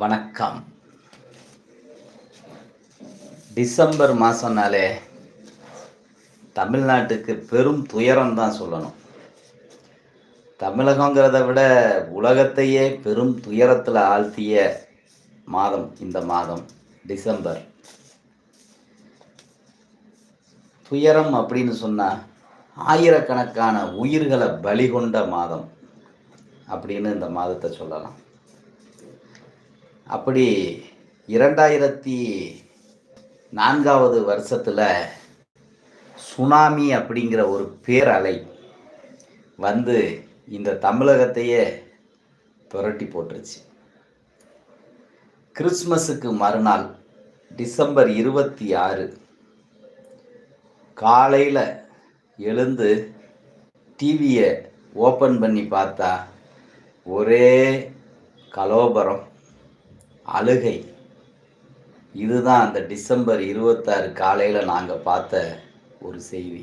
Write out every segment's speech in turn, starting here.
வணக்கம். டிசம்பர் மாதம்னாலே தமிழ்நாட்டுக்கு பெரும் துயரம் தான் சொல்லணும். தமிழகங்கிறத விட உலகத்தையே பெரும் துயரத்தில் ஆழ்த்திய மாதம் இந்த மாதம் டிசம்பர். துயரம் அப்படின்னு சொன்னால் ஆயிரக்கணக்கான உயிர்களை பலி கொண்ட மாதம் அப்படின்னு இந்த மாதத்தை சொல்லலாம். அப்படி இரண்டாயிரத்தி நான்காவது வருஷத்தில் சுனாமி அப்படிங்கிற ஒரு பேரலை வந்து இந்த தமிழகத்தையே புரட்டி போட்டுருச்சு. கிறிஸ்மஸுக்கு மறுநாள் டிசம்பர் இருபத்தி ஆறு காலையில் எழுந்து டிவியை ஓப்பன் பண்ணி பார்த்தா ஒரே கலோபரம். அழுகை. இதுதான் அந்த டிசம்பர் இருபத்தாறு காலையில் நாங்கள் பார்த்த ஒரு செய்தி.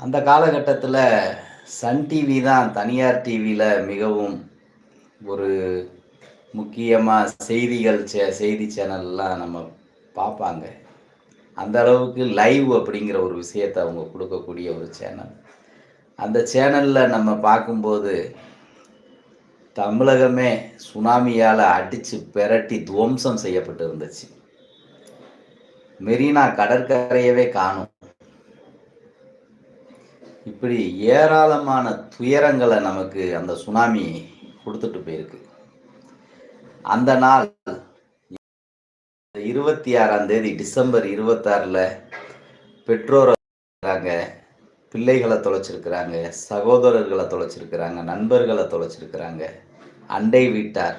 அந்த காலகட்டத்தில் சன் டிவி தான் தனியார் டிவியில் மிகவும் ஒரு முக்கியமாக செய்திகள் சே செய்தி சேனல்லாம் நம்ம பார்ப்பாங்க. அந்த அளவுக்கு லைவ் அப்படிங்கிற ஒரு விஷயத்தை அவங்க கொடுக்கக்கூடிய ஒரு சேனல். அந்த சேனலில் நம்ம பார்க்கும்போது தமிழகமே சுனாமியால் அடித்து பெரட்டி துவம்சம் செய்யப்பட்டு இருந்துச்சு மெரினா கடற்கரையவே காணும். இப்படி ஏராளமான துயரங்களை நமக்கு அந்த சுனாமி கொடுத்துட்டு போயிருக்கு. அந்த நாள் இருபத்தி ஆறாம் தேதி டிசம்பர் இருபத்தாறில் பெற்றோரை பிள்ளைகளை தொலைச்சிருக்கிறாங்க சகோதரர்களை தொலைச்சிருக்கிறாங்க நண்பர்களை தொலைச்சிருக்கிறாங்க. அண்டை வீட்டார்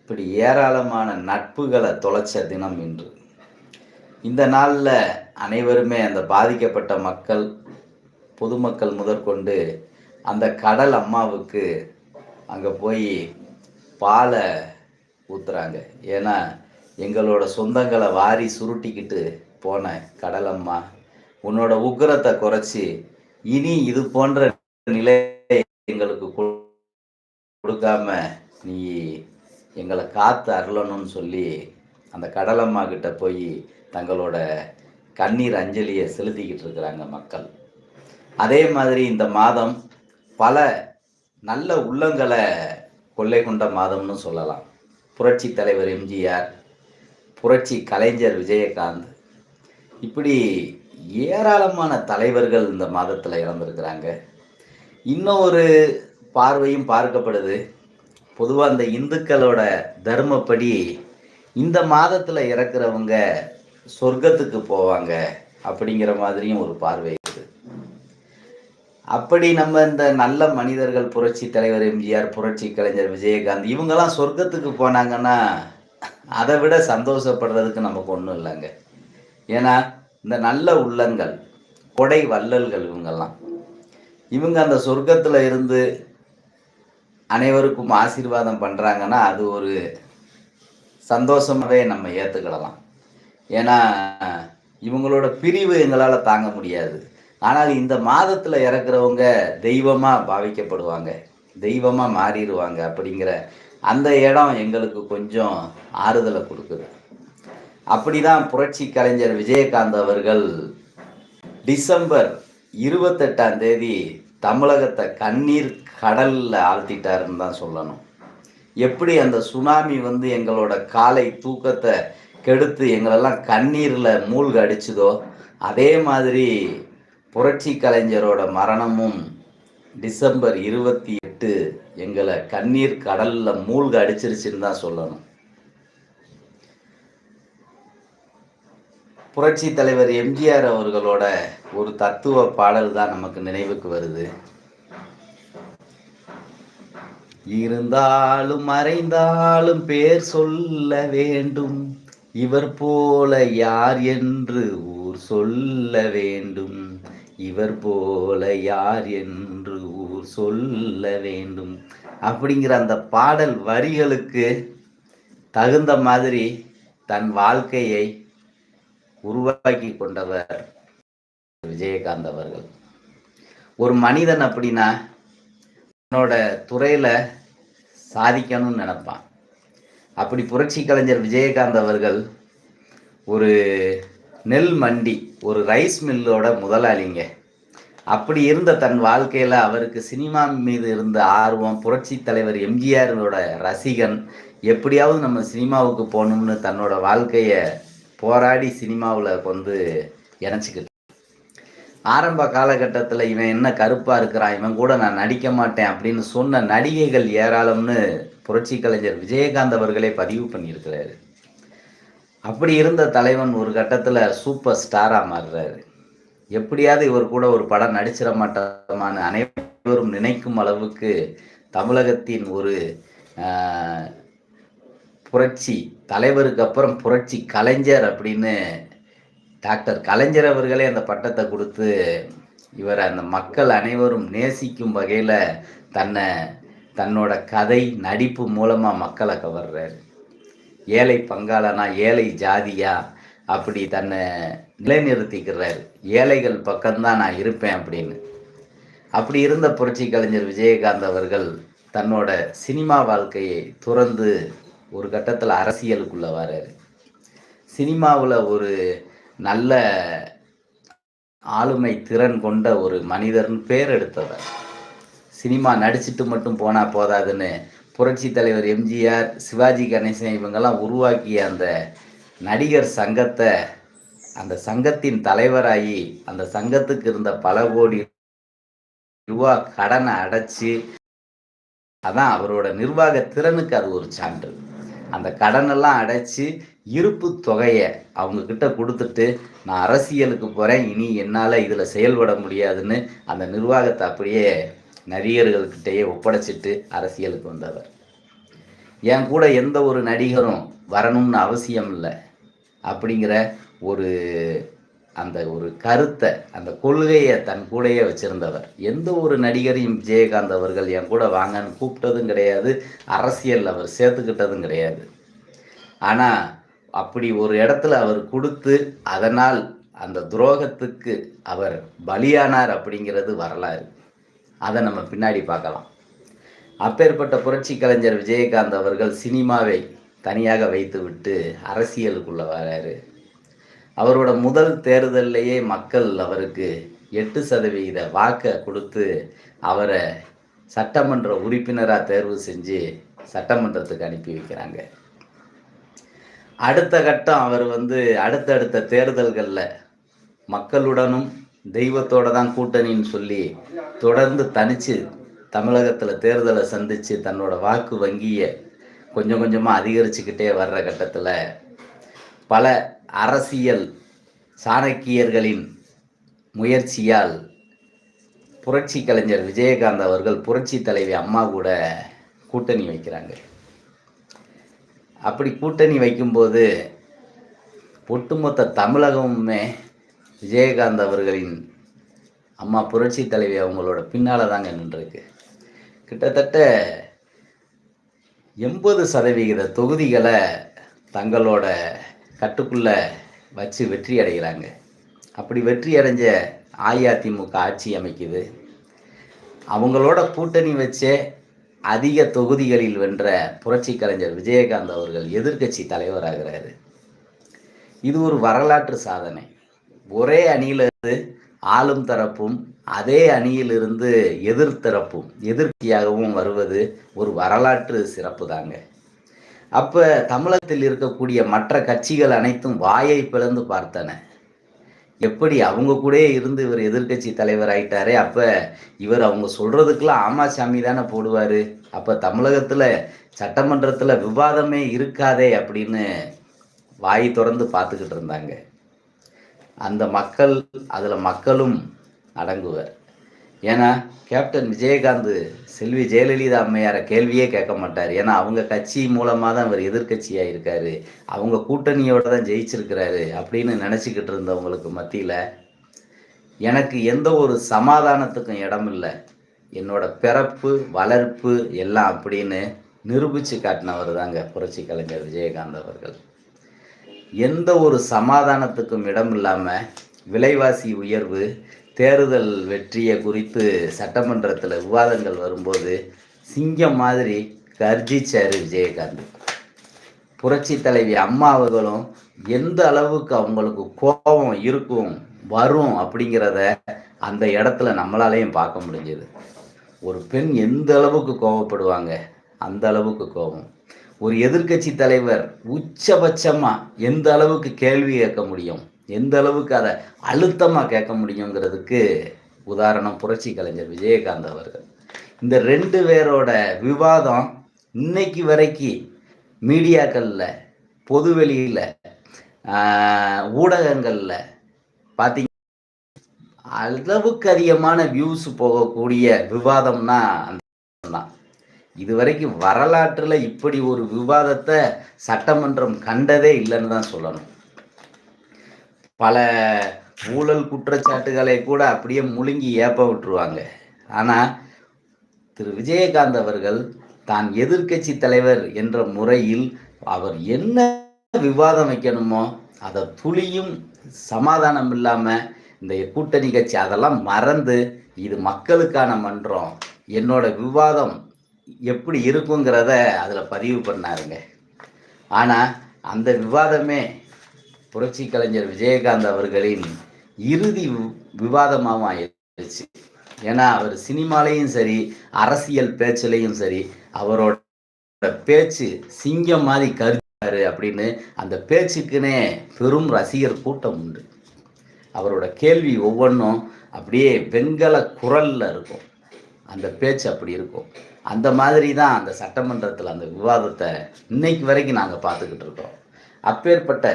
இப்படி ஏராளமான நட்புகளை தொலைச்ச தினம் இன்று. இந்த நாளில் அனைவருமே அந்த பாதிக்கப்பட்ட மக்கள் பொதுமக்கள் முதற்கொண்டு அந்த கடல் அம்மாவுக்கு அங்கே போய் பாலை ஊற்றுறாங்க ஏன்னா எங்களோட சொந்தங்களை வாரி சுருட்டிக்கிட்டு போன கடலம்மா உன்னோட உக்கிரத்தை குறைச்சி இனி இது போன்ற நிலை எங்களுக்கு கொடுக்காம நீ எங்களை காத்து அருளணும்னு சொல்லி அந்த கடலம்மா கிட்ட போய் தங்களோட கண்ணீர் அஞ்சலியை செலுத்திக்கிட்டு இருக்கிறாங்க மக்கள். அதே மாதிரி இந்த மாதம் பல நல்ல உள்ளங்களை கொள்ளை கொண்ட மாதம்னு சொல்லலாம். புரட்சி தலைவர் எம்ஜிஆர் புரட்சி கலைஞர் விஜயகாந்த். இப்படி ஏராளமான தலைவர்கள் இந்த மாதத்தில் இறந்துருக்கிறாங்க. இன்னும் ஒரு பார்வையும் பார்க்கப்படுது. பொதுவாக இந்த இந்துக்களோட தர்மப்படி இந்த மாதத்தில் இறக்குறவங்க சொர்க்கத்துக்கு போவாங்க அப்படிங்கிற மாதிரியும் ஒரு பார்வை இருக்குது. அப்படி நம்ம இந்த நல்ல மனிதர்கள் புரட்சி தலைவர் எம்ஜிஆர் புரட்சி கலைஞர் விஜயகாந்த் இவங்கெல்லாம் சொர்க்கத்துக்கு போனாங்கன்னா அதை விட சந்தோஷப்படுறதுக்கு நமக்கு ஒன்றும் இல்லைங்க. ஏன்னா இந்த நல்ல உள்ளங்கள் கொடை வள்ளல்கள் இவங்கெல்லாம். இவங்க அந்த சொர்க்கத்தில் இருந்து அனைவருக்கும் ஆசீர்வாதம் பண்ணுறாங்கன்னா அது ஒரு சந்தோஷமாகவே நம்ம ஏற்றுக்கிடலாம் ஏன்னா இவங்களோட பிரிவு எங்களால் தாங்க முடியாது. ஆனால் இந்த மாதத்தில் இறக்குறவங்க தெய்வமாக பாவிக்கப்படுவாங்க தெய்வமாக மாறிடுவாங்க அப்படிங்கிற அந்த இடம் எங்களுக்கு கொஞ்சம் ஆறுதலை கொடுக்குது. அப்படிதான் புரட்சி கலைஞர் விஜயகாந்த் அவர்கள் டிசம்பர் இருபத்தெட்டாம் தேதி தமிழகத்தை கண்ணீர் கடலில் ஆழ்த்திட்டாருன்னு தான் சொல்லணும். எப்படி அந்த சுனாமி வந்து எங்களோட காலை தூக்கத்தை கெடுத்து எங்களெல்லாம் கண்ணீரில் மூழ்க அடிச்சுதோ அதே மாதிரி புரட்சி கலைஞரோட மரணமும் டிசம்பர் இருபத்தி எட்டு எங்களை கண்ணீர் கடலில் மூழ்க அடிச்சிருச்சுன்னு தான் சொல்லணும். புரட்சி தலைவர் எம்ஜிஆர் அவர்களோட ஒரு தத்துவ பாடல் தான் நமக்கு நினைவுக்கு வருது. இருந்தாலும் மறைந்தாலும் பேர் சொல்ல வேண்டும். இவர் போல யார் என்று ஊர் சொல்ல வேண்டும். இவர் போல யார் என்று ஊர் சொல்ல வேண்டும். அப்படிங்கிற அந்த பாடல் வரிகளுக்கு தகுந்த மாதிரி தன் வாழ்க்கையை உருவாக்கி கொண்டவர் விஜயகாந்த் அவர்கள். ஒரு மனிதன் அப்படின்னா தன்னோட துறையில சாதிக்கணும்னு நினைப்பான். அப்படி புரட்சி கலைஞர் விஜயகாந்த் அவர்கள் ஒரு நெல் மண்டி ஒரு ரைஸ் மில்லோட முதலாளிங்க. அப்படி இருந்த தன் வாழ்க்கையில் அவருக்கு சினிமா மீது இருந்த ஆர்வம் புரட்சி தலைவர் எம்ஜிஆரோட ரசிகன் எப்படியாவது நம்ம சினிமாவுக்கு போகணும்னு தன்னோட வாழ்க்கையை போராடி சினிமாவில் வந்து இணைச்சிக்கிட்டு. ஆரம்ப காலகட்டத்தில் இவன் என்ன கருப்பாக இருக்கிறான் இவன் கூட நான் நடிக்க மாட்டேன் அப்படின்னு சொன்ன நடிகைகள் ஏராளம்னு புரட்சி கலைஞர் விஜயகாந்த் அவர்களே பதிவு பண்ணியிருக்கிறாரு. அப்படி இருந்த தலைவன் ஒரு கட்டத்தில் சூப்பர் ஸ்டாராக மாறுறாரு. எப்படியாவது இவர் கூட ஒரு படம் நடிச்சிட மாட்டோமான்னு அனைவரும் நினைக்கும் அளவுக்கு தமிழகத்தின் ஒரு புரட்சி தலைவருக்கு அப்புறம் புரட்சி கலைஞர் அப்படின்னு டாக்டர் கலைஞர் அவர்களே அந்த பட்டத்தை கொடுத்து இவர் அந்த மக்கள் அனைவரும் நேசிக்கும் வகையில் தன்னை தன்னோட கதை நடிப்பு மூலமாக மக்களை கவர்றாரு. ஏழை பங்காளனா ஏழை ஜாதியா அப்படி தன்னை நிலைநிறுத்திக்கிறார். ஏழைகள் பக்கம்தான் நான் இருப்பேன் அப்படின்னு. அப்படி இருந்த புரட்சி கலைஞர் விஜயகாந்த் அவர்கள் தன்னோட சினிமா வாழ்க்கையை துறந்து ஒரு கட்டத்தில் அரசியலுக்குள்ளே வர்றாரு. சினிமாவில் ஒரு நல்ல ஆளுமை திறன் கொண்ட ஒரு மனிதர்னு பேர் எடுத்தவர். சினிமா நடிச்சிட்டு மட்டும் போனால் போதாதுன்னு புரட்சி தலைவர் எம்ஜிஆர் சிவாஜி கணேசன் இவங்கெல்லாம் உருவாக்கிய அந்த நடிகர் சங்கத்தை அந்த சங்கத்தின் தலைவராகி அந்த சங்கத்துக்கு இருந்த பல கோடி ரூபா கடனை அடைச்சி அதான் அவரோட நிர்வாக திறனுக்கு அது ஒரு சான்று. அந்த கடனெல்லாம் அடைச்சி இருப்பு தொகையை அவங்கக்கிட்ட கொடுத்துட்டு நான் அரசியலுக்கு போகிறேன் இனி என்னால் இதில் செயல்பட முடியாதுன்னு அந்த நிர்வாகத்தை அப்படியே நடிகர்கள்கிட்டயே ஒப்படைச்சிட்டு அரசியலுக்கு வந்தவர். என் கூட எந்த ஒரு நடிகரும் வரணும்னு அவசியம் இல்லை. அப்படிங்கிற ஒரு அந்த ஒரு கருத்தை அந்த கொள்கையை தன் கூடயே வச்சிருந்தவர். எந்த ஒரு நடிகரையும் விஜயகாந்த் அவர்கள் என் கூட வாங்கன்னு கூப்பிட்டதும் கிடையாது அரசியலில் அவர் சேர்த்துக்கிட்டதும் கிடையாது. ஆனால் அப்படி ஒரு இடத்துல அவர் கொடுத்து அதனால் அந்த துரோகத்துக்கு அவர் பலியானார் அப்படிங்கிறது வரலாறு. அதை நம்ம பின்னாடி பார்க்கலாம். அப்பேற்பட்ட புரட்சி கலைஞர் விஜயகாந்த் அவர்கள் சினிமாவை தனியாக வைத்துவிட்டு அரசியலுக்குள்ளே வராரு. அவரோட முதல் தேர்தல்லையே மக்கள் அவருக்கு எட்டு சதவீத வாக்கை கொடுத்து அவரை சட்டமன்ற உறுப்பினராக தேர்வு செஞ்சு சட்டமன்றத்துக்கு அனுப்பி வைக்கிறாங்க. அடுத்த கட்டம் அவர் வந்து அடுத்தடுத்த தேர்தல்களில் மக்களுடனும் தெய்வத்தோட தான் கூட்டணின்னு சொல்லி தொடர்ந்து தனித்து தமிழகத்தில் தேர்தலை சந்தித்து தன்னோட வாக்கு வங்கியை கொஞ்சம் கொஞ்சமாக அதிகரிச்சுக்கிட்டே வர்ற கட்டத்தில் பல அரசியல் சாணக்கியர்களின் முயற்சியால் புரட்சி கலைஞர் விஜயகாந்த் அவர்கள் புரட்சி தலைவி அம்மா கூட கூட்டணி வைக்கிறாங்க. அப்படி கூட்டணி வைக்கும்போது ஒட்டுமொத்த தமிழகமுமே விஜயகாந்த் அவர்களின் அம்மா புரட்சி தலைவி அவங்களோட பின்னால் தாங்க நின்றுருக்கு. கிட்டத்தட்ட எண்பது சதவிகித தொகுதிகளை தங்களோட கட்டுக்குள்ளே வச்சு வெற்றி அடைகிறாங்க. அப்படி வெற்றி அடைஞ்ச அஇஅதிமுக ஆட்சி அமைக்குது. அவங்களோட கூட்டணி வச்சே அதிக தொகுதிகளில் வென்ற புரட்சி கலைஞர் விஜயகாந்த் அவர்கள் எதிர்க்கட்சி தலைவராகிறாரு. இது ஒரு வரலாற்று சாதனை. ஒரே அணியிலிருந்து ஆளும் தரப்பும் அதே அணியிலிருந்து எதிர்த்தரப்பும் எதிர்த்தியாகவும் வருவது ஒரு வரலாற்று சிறப்பு தாங்க அப்போ தமிழகத்தில் இருக்கக்கூடிய மற்ற கட்சிகள் அனைத்தும் வாயை பிளந்து பார்த்தன. எப்படி அவங்க கூடயே இருந்து இவர் எதிர்க்கட்சி தலைவர் ஆயிட்டாரே அப்போ இவர் அவங்க சொல்றதுக்கெல்லாம் ஆமா சாமி தானே போடுவார். அப்போ தமிழகத்தில் சட்டமன்றத்தில் விவாதமே இருக்காதே அப்படின்னு வாய் திறந்து பார்த்துக்கிட்டு இருந்தாங்க. அந்த மக்கள் அதில் மக்களும் அடங்குவர். ஏன்னா கேப்டன் விஜயகாந்த் செல்வி ஜெயலலிதா அம்மையாரை கேள்வியே கேட்க மாட்டார். ஏன்னா அவங்க கட்சி மூலமாக தான் அவர் எதிர்க்கட்சியாக இருக்கார் அவங்க கூட்டணியோடு தான் ஜெயிச்சிருக்கிறாரு அப்படின்னு நினச்சிக்கிட்டு இருந்தவங்களுக்கு மத்தியில் எனக்கு எந்த ஒரு சமாதானத்துக்கும் இடம் இல்லை. என்னோட பிறப்பு வளர்ப்பு எல்லாம் அப்படின்னு நிரூபித்து காட்டினவர் தாங்க புரட்சி கலைஞர் விஜயகாந்த் அவர்கள். எந்த ஒரு சமாதானத்துக்கும் இடம் இல்லாமல் விலைவாசி உயர்வு தேர்தல் வெற்றியை குறித்து சட்டமன்றத்தில் விவாதங்கள் வரும்போது சிங்கம் மாதிரி கர்ஜிச்சாரு விஜயகாந்த். புரட்சி தலைவி அம்மா அவர்களும் எந்த அளவுக்கு அவங்களுக்கு கோபம் இருக்கும் வரும் அப்படிங்கிறத அந்த இடத்துல நம்மளாலையும் பார்க்க முடிஞ்சது. ஒரு பெண் எந்த அளவுக்கு கோபப்படுவாங்க அந்த அளவுக்கு கோபம். ஒரு எதிர்க்கட்சி தலைவர் உச்சபட்சமாக எந்த அளவுக்கு கேள்வி கேட்க முடியும் எந்த அளவுக்கு அதை அழுத்தமாக கேட்க முடியுங்கிறதுக்கு உதாரணம் புரட்சி கலைஞர் விஜயகாந்த் அவர்கள். இந்த ரெண்டு பேரோட விவாதம் இன்னைக்கு வரைக்கும் மீடியாக்களில் பொதுவெளியில் ஊடகங்களில் பார்த்தீங்க அளவுக்கு அதிகமான வியூஸ் போகக்கூடிய விவாதம்னா அந்த தான். இதுவரைக்கும் வரலாற்றில் இப்படி ஒரு விவாதத்தை சட்டமன்றம் கண்டதே இல்லைன்னு தான் சொல்லணும். பல ஊழல் குற்றச்சாட்டுகளை கூட அப்படியே முழுங்கி ஏப்ப விட்டுருவாங்க. ஆனால் திரு. விஜயகாந்த் அவர்கள் தான் எதிர்க்கட்சி தலைவர் என்ற முறையில் அவர் என்ன விவாதம் வைக்கணுமோ அதை துளியும் சமாதானம் இல்லாமல் இந்த கூட்டணி கட்சி அதெல்லாம் மறந்து இது மக்களுக்கான மன்றம் என்னோட விவாதம் எப்படி இருக்குங்கிறத அதில் பதிவு பண்ணாருங்க. ஆனால் அந்த விவாதமே புரட்சி கலைஞர் விஜயகாந்த் அவர்களின் இறுதி விவாதமாகவும் ஆயிடுச்சு. ஏன்னா அவர் சினிமாலையும் சரி அரசியல் பேச்சிலையும் சரி அவரோட பேச்சு சிங்கம் மாதிரி கருத்தாரு அப்படின்னு அந்த பேச்சுக்குன்னே பெரும் ரசிகர் கூட்டம் உண்டு. அவரோட கேள்வி ஒவ்வொன்றும் அப்படியே வெண்கல குரலில் இருக்கும். அந்த பேச்சு அப்படி இருக்கும். அந்த மாதிரி தான் அந்த சட்டமன்றத்தில் அந்த விவாதத்தை இன்னைக்கு வரைக்கும் நாங்கள் பார்த்துக்கிட்டு இருக்கோம். அப்பேற்பட்ட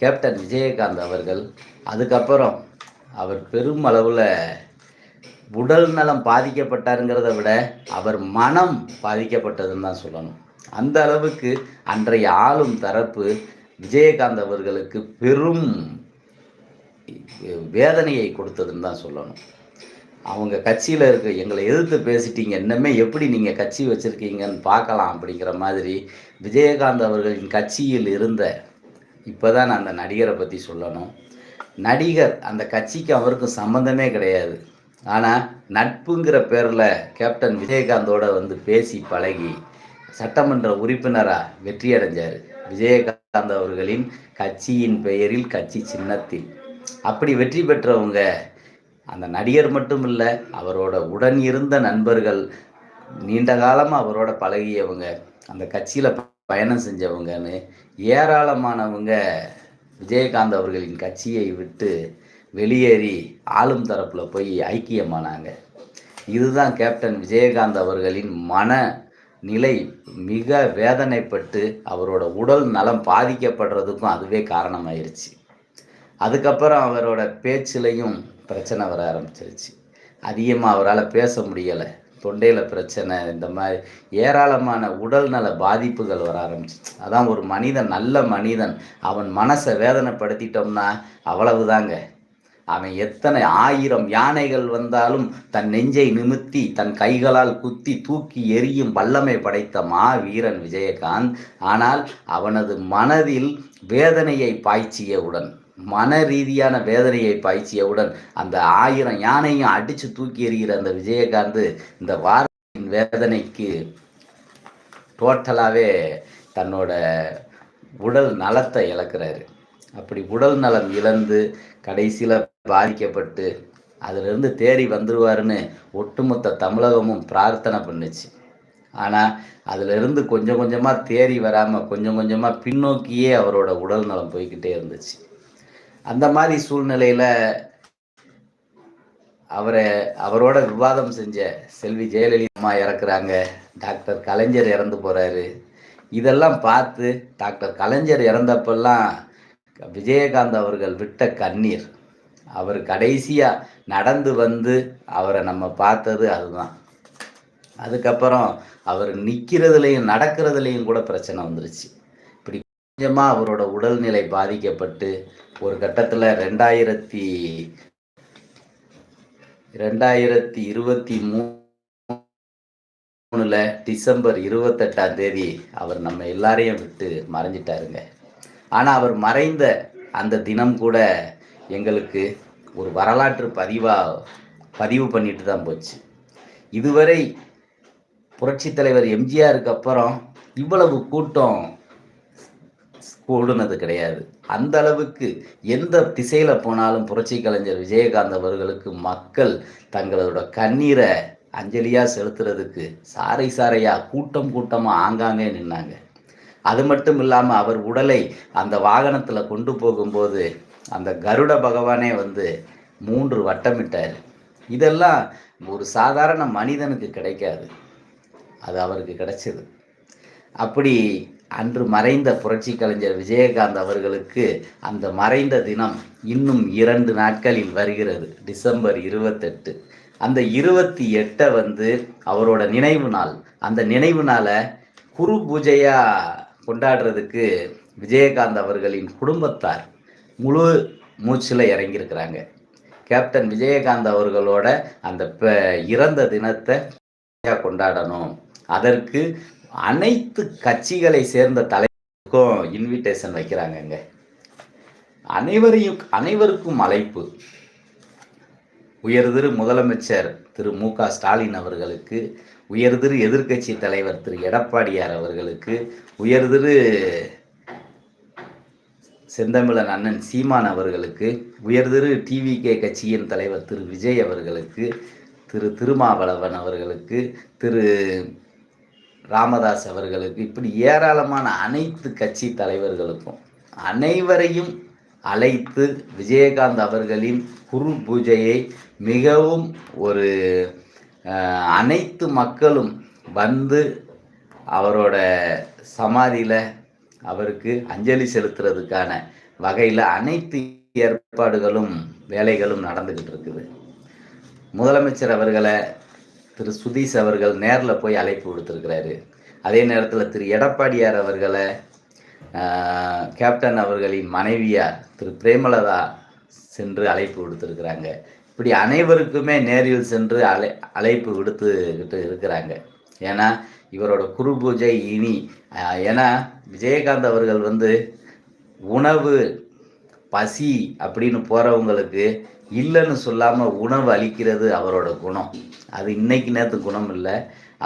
கேப்டன் விஜயகாந்த் அவர்கள் அதுக்கப்புறம் அவர் பெருமளவில் உடல் நலம் பாதிக்கப்பட்டாருங்கிறத விட அவர் மனம் பாதிக்கப்பட்டதுன்னு தான் சொல்லணும். அந்த அளவுக்கு அன்றைய ஆளும் தரப்பு விஜயகாந்த் அவர்களுக்கு பெரும் வேதனையை கொடுத்ததுன்னு தான் சொல்லணும். அவங்க கட்சியில் இருக்க எங்களை எதிர்த்து பேசிட்டீங்க இன்னமே எப்படி நீங்கள் கட்சி வச்சுருக்கீங்கன்னு பார்க்கலாம் அப்படிங்கிற மாதிரி விஜயகாந்த் அவர்களின் கட்சியில் இருந்த இப்போ தான் நான் அந்த நடிகரை பற்றி சொல்லணும். நடிகர் அந்த கட்சிக்கு அவருக்கும் சம்மந்தமே கிடையாது. ஆனால் நட்புங்கிற பேரில் கேப்டன் விஜயகாந்தோட வந்து பேசி பழகி சட்டமன்ற உறுப்பினராக வெற்றி அடைஞ்சார் விஜயகாந்த் அவர்களின் கட்சியின் பெயரில் கட்சி சின்னத்தில். அப்படி வெற்றி பெற்றவங்க அந்த நடிகர் மட்டும் இல்லை அவரோட உடன் இருந்த நண்பர்கள் நீண்ட காலமாக அவரோட பழகியவங்க அந்த கட்சியில் பயணம் செஞ்சவங்கன்னு ஏராளமானவங்க விஜயகாந்த் அவர்களின் கட்சியை விட்டு வெளியேறி ஆளும் தரப்பில் போய் ஐக்கியமானாங்க. இதுதான் கேப்டன் விஜயகாந்த் அவர்களின் மன நிலை. மிக வேதனைப்பட்டு அவரோட உடல் நலம் பாதிக்கப்படுறதுக்கும் அதுவே காரணமாயிருச்சு. அதுக்கப்புறம் அவரோட பேச்சிலையும் பிரச்சனை வர ஆரம்பிச்சிருச்சு. அதிகமாக அவரால் பேச முடியலை. தொண்டையில் பிரச்சனை இந்த மாதிரி ஏராளமான உடல் நல பாதிப்புகள் வர ஆரம்பிச்சிச்சு அதான் ஒரு மனிதன் நல்ல மனிதன். அவன் மனசை வேதனைப்படுத்திட்டோம்னா அவ்வளவுதாங்க. அவன் எத்தனை ஆயிரம் யானைகள் வந்தாலும் தன் நெஞ்சை நிமித்தி தன் கைகளால் குத்தி தூக்கி எரியும் வல்லமை படைத்த மா வீரன் விஜயகாந்த். ஆனால் அவனது மனதில் வேதனையை பாய்ச்சியவுடன் மன ரீதியான வேதனையை பாய்ச்சியவுடன் அந்த ஆயிரம் யானையும் அடித்து தூக்கி எறிகிற அந்த விஜயகாந்த் இந்த வார்த்தையின் வேதனைக்கு டோட்டலாகவே தன்னோட உடல் நலத்தை இழக்கிறாரு. அப்படி உடல் நலம் இழந்து கடைசியில் பாதிக்கப்பட்டு அதிலிருந்து தேறி வந்துடுவாருன்னு ஒட்டுமொத்த தமிழகமும் பிரார்த்தனை பண்ணுச்சு. ஆனால் அதிலிருந்து கொஞ்சம் கொஞ்சமாக தேறி வராமல் கொஞ்சம் கொஞ்சமாக பின்னோக்கியே அவரோட உடல் நலம் போய்கிட்டே இருந்துச்சு. அந்த மாதிரி சூழ்நிலையில் அவரை அவரோட விவாதம் செஞ்ச செல்வி ஜெயலலிதா இறக்குறாங்க. டாக்டர் கலைஞர் இறந்து போகிறாரு இதெல்லாம் பார்த்து டாக்டர் கலைஞர் இறந்தப்பெல்லாம் விஜயகாந்த் அவர்கள் விட்ட கண்ணீர். அவர் கடைசியாக நடந்து வந்து அவரை நம்ம பார்த்தது அதுதான். அதுக்கப்புறம் அவர் நிற்கிறதுலையும் நடக்கிறதுலையும் கூட பிரச்சனை வந்துருச்சு. இப்படி கொஞ்சமாக அவரோட உடல்நிலை பாதிக்கப்பட்டு ஒரு கட்டத்தில் ரெண்டாயிரத்தி ரெண்டாயிரத்தி இருபத்தி மூணுல டிசம்பர் இருபத்தெட்டாம் தேதி அவர் நம்ம எல்லாரையும் விட்டு மறைஞ்சிட்டாருங்க. ஆனால் அவர் மறைந்த அந்த தினம் கூட எங்களுக்கு ஒரு வரலாற்று பதிவாக பதிவு பண்ணிட்டு தான் போச்சு. இதுவரை புரட்சி தலைவர் எம்ஜிஆருக்கு அப்புறம் இவ்வளவு கூட்டம் கூடுனது கிடையாது. அந்த அளவுக்கு எந்த திசையில் போனாலும் புரட்சி கலைஞர் விஜயகாந்த் அவர்களுக்கு மக்கள் தங்களோட கண்ணீரை அஞ்சலியாக செலுத்துறதுக்கு சாறை சாரையாக கூட்டம் கூட்டமாக ஆங்காங்கே நின்னாங்க. அது மட்டும் இல்லாமல் அவர் உடலை அந்த வாகனத்தில் கொண்டு போகும்போது அந்த கருட பகவானே வந்து மூன்று வட்டமிட்டார். இதெல்லாம் ஒரு சாதாரண மனிதனுக்கு கிடைக்காது. அது அவருக்கு கிடைச்சது. அப்படி அன்று மறைந்த புரட்சி கலைஞர் விஜயகாந்த் அவர்களுக்கு அந்த மறைந்த தினம் இன்னும் இரண்டு நாட்களில் வருகிறது. டிசம்பர் இருபத்தெட்டு. அந்த இருபத்தி எட்டை வந்து அவரோட நினைவு நாள். அந்த நினைவு நாளை குரு பூஜையாக கொண்டாடுறதுக்கு விஜயகாந்த் அவர்களின் குடும்பத்தார் முழு மூச்சில் இறங்கியிருக்கிறாங்க. கேப்டன் விஜயகாந்த் அவர்களோட அந்த இறந்த தினத்தை கொண்டாடணும். அதற்கு அனைத்து கட்சிகளை சேர்ந்த தலைவருக்கும் இன்விடேஷன் வைக்கிறாங்கங்க. அனைவரையும் அனைவருக்கும் அழைப்பு. உயர்திரு முதலமைச்சர் திரு மு க ஸ்டாலின் அவர்களுக்கு உயர்திரு எதிர்க்கட்சி தலைவர் திரு எடப்பாடியார் அவர்களுக்கு உயர்திரு செந்தமிழன் அண்ணன் சீமான் அவர்களுக்கு உயர்திரு டிவிகே கட்சியின் தலைவர் திரு விஜய் அவர்களுக்கு திரு திருமாவளவன் அவர்களுக்கு திரு ராமதாஸ் அவர்களுக்கு இப்படி ஏராளமான அனைத்து கட்சி தலைவர்களுக்கும் அனைவரையும் அழைத்து விஜயகாந்த் அவர்களின் குரு பூஜையை மிகவும் ஒரு அனைத்து மக்களும் வந்து அவரோட சமாதியில் அவருக்கு அஞ்சலி செலுத்துறதுக்கான வகையில் அனைத்து ஏற்பாடுகளும் வேலைகளும் நடந்துக்கிட்டு இருக்குது. முதலமைச்சர் அவர்களை திரு சுதீஷ் அவர்கள் நேரில் போய் அழைப்பு கொடுத்துருக்கிறாரு அதே நேரத்தில் திரு எடப்பாடியார் அவர்களை கேப்டன் அவர்களின் மனைவியார் திரு பிரேமலதா சென்று அழைப்பு கொடுத்துருக்குறாங்க இப்படி அனைவருக்குமே நேரில் சென்று அழை அழைப்பு கொடுத்துக்கிட்டு இருக்கிறாங்க. ஏன்னா இவரோட குரு பூஜை இனி ஏன்னா விஜயகாந்த் அவர்கள் வந்து உணவு பசி அப்படின்னு போகிறவங்களுக்கு இல்லைன்னு சொல்லாமல் உணவு அளிக்கிறது அவரோட குணம். அது இன்னைக்கு நேற்று குணம் இல்லை.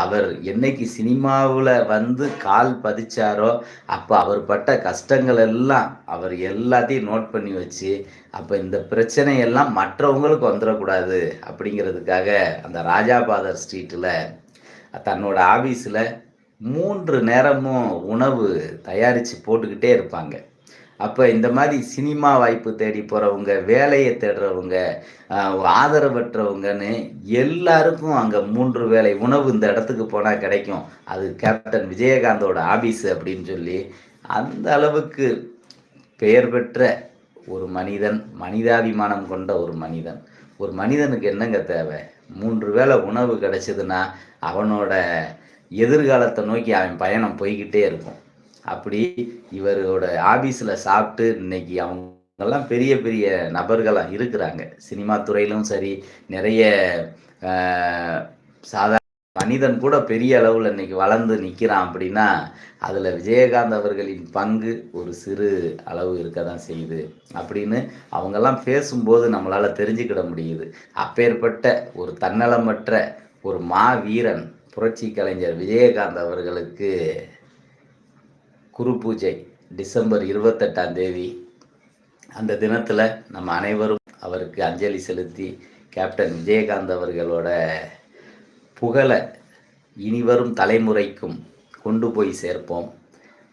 அவர் என்னைக்கு சினிமாவில் வந்து கால் பதிச்சாரோ அப்போ அவர் பட்ட கஷ்டங்கள் எல்லாம் அவர் எல்லாத்தையும் நோட் பண்ணி வச்சு அப்போ இந்த பிரச்சனையெல்லாம் மற்றவங்களுக்கு வந்துடக்கூடாது அப்படிங்கிறதுக்காக அந்த ராஜாபாதர் ஸ்ட்ரீட்டில் தன்னோட ஆஃபீஸில் மூன்று நேரமும் உணவு தயாரித்து போட்டுக்கிட்டே இருப்பாங்க. அப்போ இந்த மாதிரி சினிமா வாய்ப்பு தேடி போகிறவங்க வேலையை தேடுறவங்க ஆதரவற்றவங்கன்னு எல்லாருக்கும் அங்கே மூன்று வேலை உணவு இந்த இடத்துக்கு போனால் கிடைக்கும். அது கேப்டன் விஜயகாந்தோட ஆபீஸ் அப்படின்னு சொல்லி அந்த அளவுக்கு பெயர் பெற்ற ஒரு மனிதன் மனிதாபிமானம் கொண்ட ஒரு மனிதன். ஒரு மனிதனுக்கு என்னங்க தேவை? மூன்று வேளை உணவு கிடைச்சதுன்னா அவனோட எதிர்காலத்தை நோக்கி அவன் பயணம் போய்கிட்டே இருக்கும். அப்படி இவரோட ஆபீஸில் சாப்பிட்டு இன்னைக்கு அவங்கெல்லாம் பெரிய பெரிய நபர்களாக இருக்கிறாங்க. சினிமா துறையிலும் சரி நிறைய சாதாரண மனிதன் கூட பெரிய அளவில் இன்னைக்கு வளர்ந்து நிற்கிறான் அப்படின்னா அதில் விஜயகாந்த் அவர்களின் பங்கு ஒரு சிறு அளவு இருக்க தான் செய்யுது அப்படின்னு அவங்கெல்லாம் பேசும்போது நம்மளால் தெரிஞ்சுக்கிட முடியுது. அப்பேற்பட்ட ஒரு தன்னலமற்ற ஒரு மா வீரன் புரட்சி கலைஞர் விஜயகாந்த் அவர்களுக்கு குரு பூஜை டிசம்பர் இருபத்தெட்டாம் தேதி. அந்த தினத்தில் நம்ம அனைவரும் அவருக்கு அஞ்சலி செலுத்தி கேப்டன் விஜயகாந்த் அவர்களோட புகழை இனிவரும் தலைமுறைக்கும் கொண்டு போய் சேர்ப்போம்.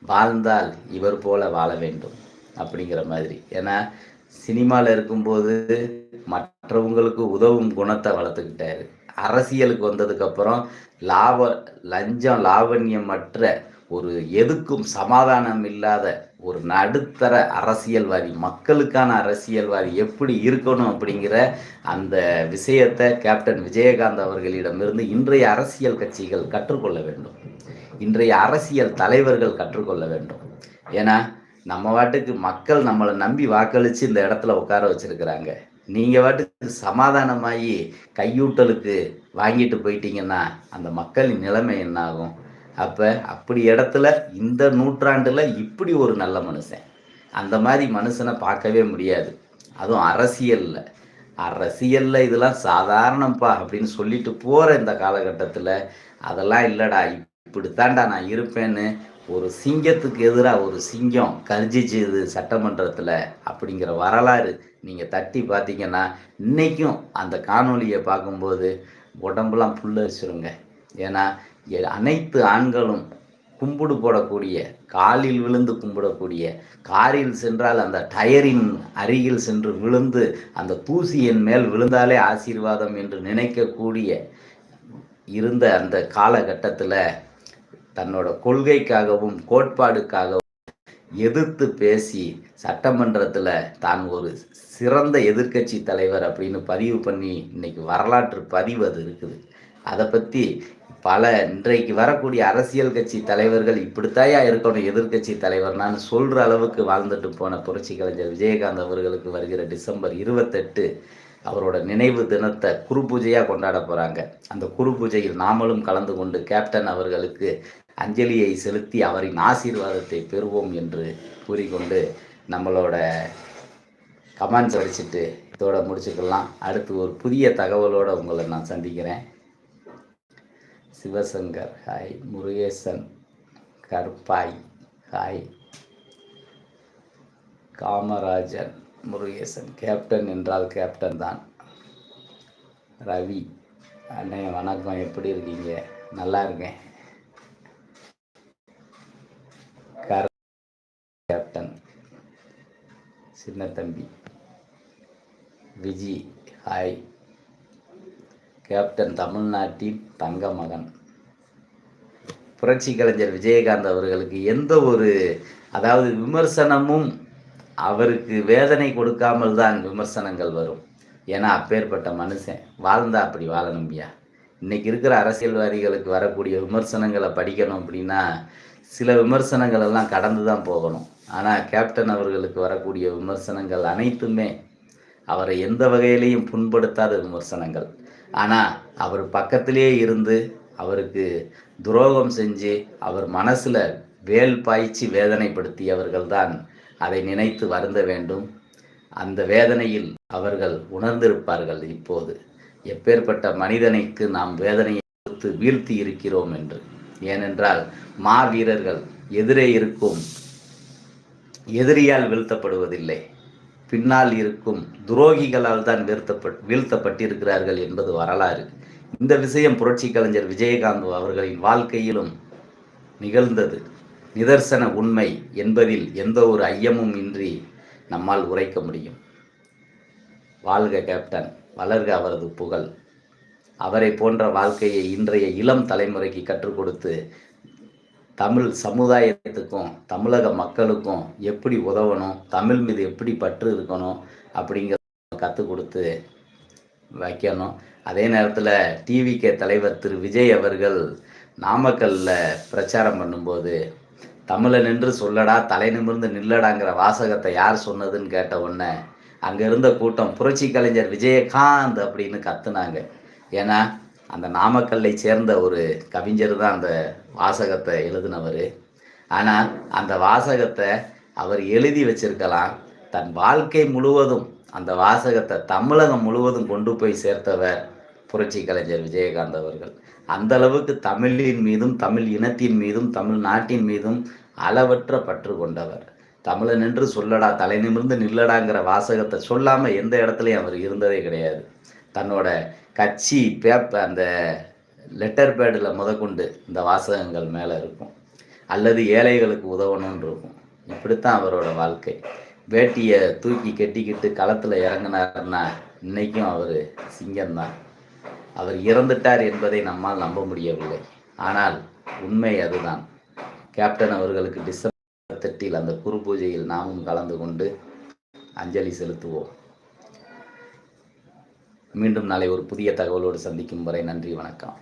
வாழ்ந்தால் இவர் போல வாழ வேண்டும் அப்படிங்கிற மாதிரி. ஏன்னா சினிமாவில் இருக்கும்போது மற்றவங்களுக்கு உதவும் குணத்தை வளர்த்துக்கிட்டாரு. அரசியலுக்கு வந்ததுக்கப்புறம் லாப லஞ்சம் லாவண்யமற்ற ஒரு எதுக்கும் சமாதானம் இல்லாத ஒரு நடுத்தர அரசியல்வாதி மக்களுக்கான அரசியல்வாதி எப்படி இருக்கணும் அப்படிங்கிற அந்த விஷயத்தை கேப்டன் விஜயகாந்த் அவர்களிடமிருந்து இன்றைய அரசியல் கட்சிகள் கற்றுக்கொள்ள வேண்டும். இன்றைய அரசியல் தலைவர்கள் கற்றுக்கொள்ள வேண்டும். ஏன்னா நம்ம வாட்டுக்கு மக்கள் நம்மளை நம்பி வாக்களித்து இந்த இடத்துல உட்கார வச்சிருக்கிறாங்க. நீங்கள் வாட்டுக்கு சமாதானமாகி கையூட்டலுக்கு வாங்கிட்டு போயிட்டீங்கன்னா அந்த மக்களின் நிலைமை என்ன ஆகும்? அப்போ அப்படி இடத்துல இந்த நூற்றாண்டில் இப்படி ஒரு நல்ல மனுஷன். அந்த மாதிரி மனுஷனை பார்க்கவே முடியாது. அதுவும் அரசியலில். அரசியலில் இதெல்லாம் சாதாரணப்பா அப்படின்னு சொல்லிட்டு போகிற இந்த காலகட்டத்தில் அதெல்லாம் இல்லைடா இப்படித்தான்டா நான் இருப்பேன்னு ஒரு சிங்கத்துக்கு எதிராக ஒரு சிங்கம் கர்ஜிச்சுது சட்டமன்றத்தில் அப்படிங்கிற வரலாறு நீங்கள் தட்டி பார்த்தீங்கன்னா இன்றைக்கும் அந்த காணொலியை பார்க்கும்போது உடம்புலாம் புல்லரிச்சிருங்க. ஏன்னா அனைத்து ஆண்களும் கும்பிடு போடக்கூடிய காலில் விழுந்து கும்பிடக்கூடிய காரில் சென்றால் அந்த டயரின் அருகில் சென்று விழுந்து அந்த தூசியின் மேல் விழுந்தாலே ஆசீர்வாதம் என்று நினைக்கக்கூடிய இருந்த அந்த காலகட்டத்தில் தன்னோட கொள்கைக்காகவும் கோட்பாடுக்காகவும் எதிர்த்து பேசி சட்டமன்றத்தில் தான் ஒரு சிறந்த எதிர்கட்சி தலைவர் அப்படின்னு பதிவு பண்ணி இன்னைக்கு வரலாற்று பதிவு அது இருக்குது. அதை பற்றி பல இன்றைக்கு வரக்கூடிய அரசியல் கட்சி தலைவர்கள் இப்படித்தாயா இருக்கணும் எதிர்கட்சி தலைவர்னான்னு சொல்கிற அளவுக்கு வாழ்ந்துட்டு போன புரட்சி கலைஞர் விஜயகாந்த் அவர்களுக்கு வருகிற டிசம்பர் இருபத்தெட்டு அவரோட நினைவு தினத்தை குரு பூஜையாக கொண்டாட போகிறாங்க அந்த குரு பூஜையில் நாமளும் கலந்து கொண்டு கேப்டன் அவர்களுக்கு அஞ்சலியை செலுத்தி அவரின் ஆசீர்வாதத்தை பெறுவோம் என்று கூறிக்கொண்டு நம்மளோட கமெண்ட்ஸ் அடிச்சுட்டு இதோட முடிச்சுக்கலாம். அடுத்து ஒரு புதிய தகவலோடு உங்களை நான் சந்திக்கிறேன். சிவசங்கர் ஹாய். முருகேசன் கற்பாய் ஹாய். காமராஜன் முருகேசன். கேப்டன் என்றால் கேப்டன் தான். ரவி அண்ணே வணக்கம். எப்படி இருக்கீங்க? நல்லா இருக்கேன். கேப்டன். சின்ன தம்பி. விஜி ஹாய். கேப்டன் தமிழ்நாட்டின் தங்க மகன் புரட்சி கலைஞர் விஜயகாந்த் அவர்களுக்கு எந்த ஒரு அதாவது விமர்சனமும் அவருக்கு வேதனை கொடுக்காமல் தான் விமர்சனங்கள் வரும். ஏன்னா அப்பேற்பட்ட மனுஷன் வாழ்ந்தா அப்படி வாழணும்பியா இன்னைக்கு இருக்கிற அரசியல்வாதிகளுக்கு வரக்கூடிய விமர்சனங்களை படிக்கணும் அப்படின்னா சில விமர்சனங்கள் எல்லாம் கடந்து தான் போகணும். ஆனால் கேப்டன் அவர்களுக்கு வரக்கூடிய விமர்சனங்கள் அனைத்துமே அவரை எந்த வகையிலையும் புண்படுத்தாத விமர்சனங்கள். ஆனால் அவர் பக்கத்திலே இருந்து அவருக்கு துரோகம் செஞ்சு அவர் மனசில் வேல் பாய்ச்சி வேதனைப்படுத்தியவர்கள் தான் அதை நினைத்து வருந்த வேண்டும். அந்த வேதனையில் அவர்கள் உணர்ந்திருப்பார்கள் இப்போது. எப்பேற்பட்ட மனிதனைக்கு நாம் வேதனையை கொடுத்து வீழ்த்தி இருக்கிறோம் என்று. ஏனென்றால் மாவீரர்கள் எதிரே இருக்கும் எதிரியால் வீழ்த்தப்படுவதில்லை. பின்னால் இருக்கும் துரோகிகளால் தான் வீழ்த்தப்பட் வீழ்த்தப்பட்டிருக்கிறார்கள் என்பது வரலாறு. இந்த விஷயம் புரட்சி கலைஞர் விஜயகாந்த் அவர்களின் வாழ்க்கையிலும் நிகழ்ந்தது. நிதர்சன உண்மை என்பதில் எந்த ஒரு ஐயமும் இன்றி நம்மால் உரைக்க முடியும். வாழ்க கேப்டன் வளர்க அவரது புகழ். அவரை போன்ற வாழ்க்கையை இன்றைய இளம் தலைமுறைக்கு கற்றுக் கொடுத்து தமிழ் சமுதாயத்துக்கும் தமிழக மக்களுக்கும் எப்படி உதவணும் தமிழ் மீது எப்படி பற்று இருக்கணும் அப்படிங்கிறத கற்றுக் கொடுத்து வைக்கணும். அதே நேரத்தில் டிவிகே தலைவர் திரு. விஜய் அவர்கள் நாமக்கல்லில் பிரச்சாரம் பண்ணும்போது தமிழை நின்று சொல்லடா தலை நிமிர்ந்து நில்லடாங்கிற வாசகத்தை யார் சொன்னதுன்னு கேட்ட உடனே அங்கே இருந்த கூட்டம் புரட்சி கலைஞர் விஜயகாந்த் அப்படின்னு கத்துனாங்க. ஏன்னா அந்த நாமக்கல்லை சேர்ந்த ஒரு கவிஞர் தான் அந்த வாசகத்தை எழுதினவர். ஆனால் அந்த வாசகத்தை அவர் எழுதி வச்சிருக்கலாம். தன் வாழ்க்கை முழுவதும் அந்த வாசகத்தை தமிழகம் முழுவதும் கொண்டு போய் சேர்த்தவர் புரட்சி கலைஞர் விஜயகாந்த் அவர்கள். அந்த அளவுக்கு தமிழின் மீதும் தமிழ் இனத்தின் மீதும் தமிழ் நாட்டின் மீதும் அளவற்ற பற்று கொண்டவர். தமிழன் என்று சொல்லடா தலை நிமிர்ந்து நில்லடாங்கிற வாசகத்தை சொல்லாமல் எந்த இடத்துலையும் அவர் இருந்ததே கிடையாது. தன்னோட கட்சி பேப்ப அந்த லெட்டர் பேடில் முதற்கொண்டு இந்த வாசகங்கள் மேலே இருக்கும். அல்லது ஏழைகளுக்கு உதவணும்னு இருக்கும். இப்படித்தான் அவரோட வாழ்க்கை. வேட்டியை தூக்கி கட்டிக்கிட்டு களத்தில் இறங்கினார்னா இன்னைக்கும் அவர் சிங்கம்தான். அவர் இறந்துட்டார் என்பதை நம்மால் நம்ப முடியவில்லை. ஆனால் உண்மை அதுதான். கேப்டன் அவர்களுக்கு டிசம்பர் தட்டில் அந்த குரு பூஜையில் நாமும் கலந்து கொண்டு அஞ்சலி செலுத்துவோம். மீண்டும் நாளை ஒரு புதிய தகவலோடு சந்திக்கும் வரை நன்றி வணக்கம்.